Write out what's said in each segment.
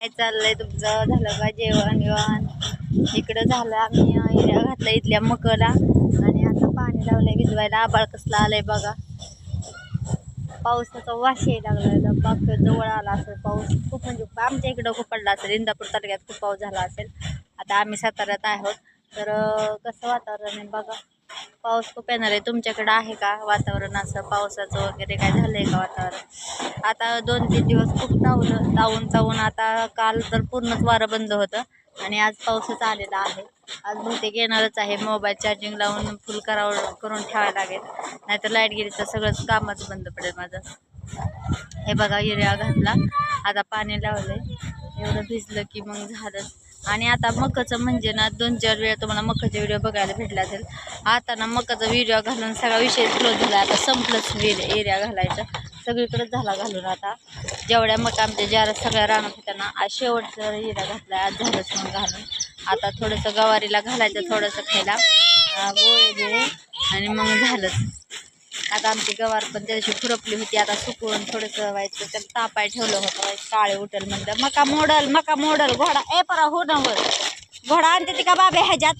काय चाललंय तुमचं? झालं का जेवण विवण इकडं झालं आम्ही हिऱ्या घातला इथल्या मकला. आणि आता पाणी लावलंय भिजवायला. आबाळ कसला आलंय बघा. पावसाचा वास यायला लागला पाक जवळ आला असेल पाऊस. खूप म्हणजे आमच्या इकडं खूप पडला असेल. इंदापूर तालुक्यात खूप पाऊस झाला असेल. आता आम्ही साताऱ्यात आहोत. तर कसं वातावरण आहे बघा? पाऊस खूप येणार आहे. तुमच्याकडं आहे का वातावरण असं? पावसाचं वगैरे काय झालंय का वातावरण? आता दोन तीन दिवस खूप तावलं तावून तावून आता काल तर पूर्णच वारं बंद होतं आणि आज पाऊसच आलेला आहे. आज बहुतेक येणारच आहे. मोबाईल चार्जिंग लावून फुल करावं करून ठेवायला लागेल. नाहीतर लाइट गेली तर सगळंच कामच बंद पडेल माझं. हे बघा युरिया घातला. आता पाणी लावलंय. एवढं भिजलं की मग झालंच आणि आता मकाचं म्हणजे ना दोन चार वेळा तुम्हाला मकाचा व्हिडिओ बघायला भेटला असेल आता ना मकाचा व्हिडिओ घालून सगळा विषय क्लोज झाला. आता संपलंच एरिया घालायचा. सगळीकडेच झाला घालून आता. जेवढ्या मका आमच्या ज्या सगळ्या रानात होत्या ना आज शेवटचं एरिया घातला आज झालंच मग घालून. आता थोडंसं गवारीला घालायचं थोडंसं खायला. गोळे आणि मग झालंच. आता आमची गवार पण त्या खुरपली होती आता सुकवून थोडंसं व्हायचं त्याला तापाय ठेवलं होतं काळे उठल म्हणलं मका मोडल मका मोडल घोडा ए परा हो ना वर घोडा आणते ती का बाबे ह्याच्यात?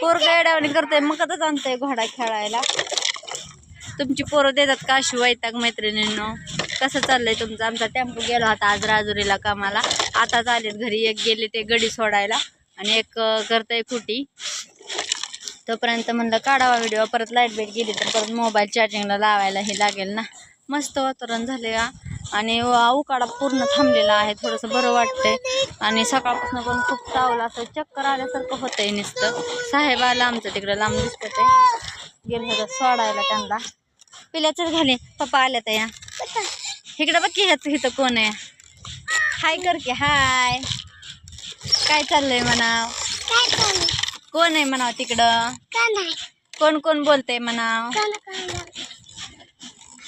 पोरग एडावणी करतोय मकातच आणतोय घोडा खेळायला. तुमची पोरं देतात का अशी वैताग मैत्रिणींनो? कसं चाललंय तुमचं? आमचा टेम्पो गेला होता आज राजुरीला कामाला. आताच आलेत घरी एक गेले ते गडी सोडायला. आणि एक अं, करतंय कुटी. तोपर्यंत म्हणलं काढावा व्हिडिओ परत लाइट बीट गेली तर परत मोबाईल चार्जिंगला लावायला हे लागेल ना. मस्त वातावरण झाले आणि वा- उकाडा पूर्ण थांबलेला आहे थोडंसं बरं वाटतंय. आणि सकाळपासून पण खूप तावला असं चक्कर आल्यासारखं होतंय नुसतं. साहेब आला आमचं तिकडं लांब दिसतं ते गेलं होतं सोडायला त्यांना. पिल्याचंच घाले पप्पा आल्या तर या इकडं बघ की ह्याचं इथं कोण आहे. हाय कर की हाय. काय चाललंय म्हणाव? कोण आहे म्हणाव तिकडं? कोण कोण बोलतय म्हणाव?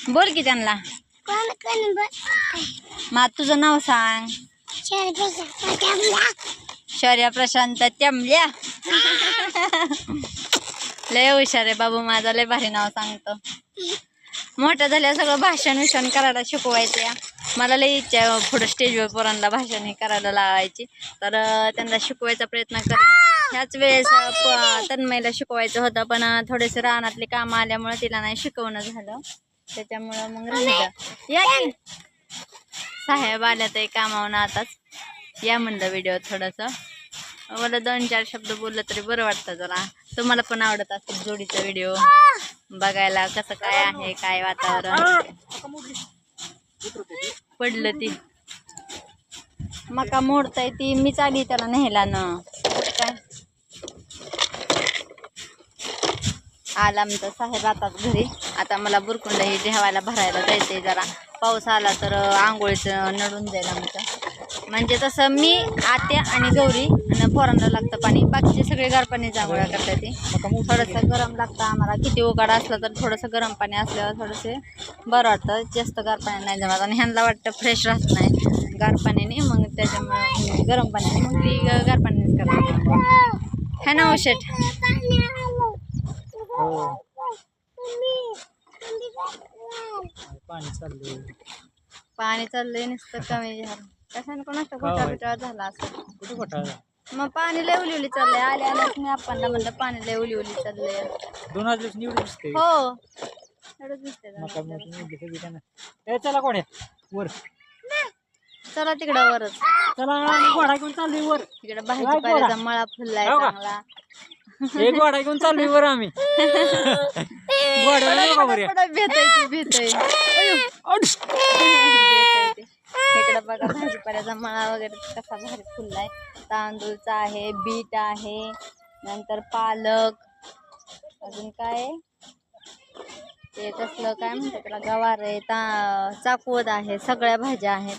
बोल की त्यांना. मग तुझं नाव सांग. शौर्या प्रशांत त्यामल्या लय हुशार आहे बाबू माझा लय भारी नाव सांगतो. मोठं झाल्या सगळं भाषण विषण करायला शिकवायचं. या मला लय इच्छा पुढं स्टेजवर पोरांना भाषण हे करायला लावायची. तर त्यांना शिकवायचा प्रयत्न कर ह्याच वेळेस तन्मयला शिकवायचं होतं पण अं, थोडेसे रानातले काम आल्यामुळे तिला नाही शिकवणं झालं. त्याच्यामुळं मग राहिलं या की. साहेब आल्या ते कामावून आताच. या म्हणलं व्हिडिओ थोडंसं. मला दोन चार शब्द बोललं तरी बरं वाटतं जरा. तुम्हाला पण आवडत असेल जोडीचा व्हिडिओ बघायला कसं काय आहे काय वातावरण. पडलं ती. मका मोडताय ती मीच आली त्याला न्यायला ना काय आला आमचा साहेब आताच घरी. आता मला बुरकुंड हे ठेवायला भरायला जायचंय जरा. पाऊस आला तर आंघोळीचं नडून जाईल आमचं. म्हणजे तसं मी आत्या आणि गौरी आणि पोरांना लागतं पाणी. बाकीचे सगळे गार पाणी आंघोळ्या करतात ते. थोडंसं गरम लागतं आम्हाला. किती उकाडा असला तर थोडंसं गरम पाणी असल्यावर थोडंसे बरं वाटतं. जास्त गार पाणी नाही जमत आणि ह्यांना वाटतं फ्रेश राहत नाही. गार पाण्याने मग त्याच्यामुळे गरम पाण्याने मग ती गार पाण्यानेच करतात है ना औषध? पाणी चाललंय. पाणी चाललंय नुसतं कमी झालं. कशाने कोणाचा घोटा बिटा झाला असं कुठे घोटाळा मग पाणी लय उली चाललंय. आले आल्याच मी आपण म्हणलं पाणी लय उली उली चाललंय. दोन आज दिवस निवडून दिसते. हो. एवढंच दिसतंय जरा. मका मोठी निवडली सगळी त्यांना ए चला कोड्या वर. चला तिकडं वरच. चला आम्ही घोडा घेऊन चाललोय वर. तिकडं भाजीपाल्याचा मळा फुललाय हो का? चांगला. एक घोडा घेऊन चाललोय वर आम्ही. घोड्याला नका. इकडं बघा भाजीपाल्याचा मळा वगैरे कसा भारी फुललाय. तांदूळचा आहे बीट आहे नंतर पालक. अजून काय? ते कसलं काय म्हणतात त्याला? गवार आहे ता चाकवत आहे सगळ्या भाज्या आहेत.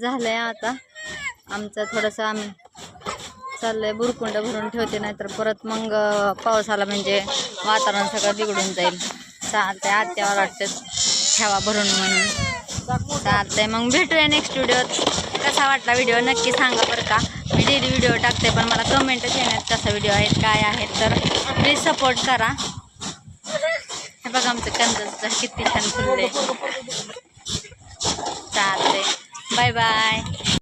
झालंय आता. आमचं थोडंसं आम्ही चाललंय बुरकुंड भरून ठेवते नाहीतर परत मग पावसाला पाऊस आला म्हणजे वातावरण सगळं बिघडून जाईल. चालतंय आत्यावर वाटतं ठेवा भरून म्हणून. चालतंय मग भेटूया नेक्स्ट व्हिडिओत कसा वाटला व्हिडिओ नक्की सांगा बरं का. मी डेली व्हिडिओ टाकते पण मला कमेंटच येण्यात कसा व्हिडिओ आहेत काय आहेत तर प्लीज सपोर्ट करा. हे बघा आमचं कंद किती छान फुलले चालते बाय बाय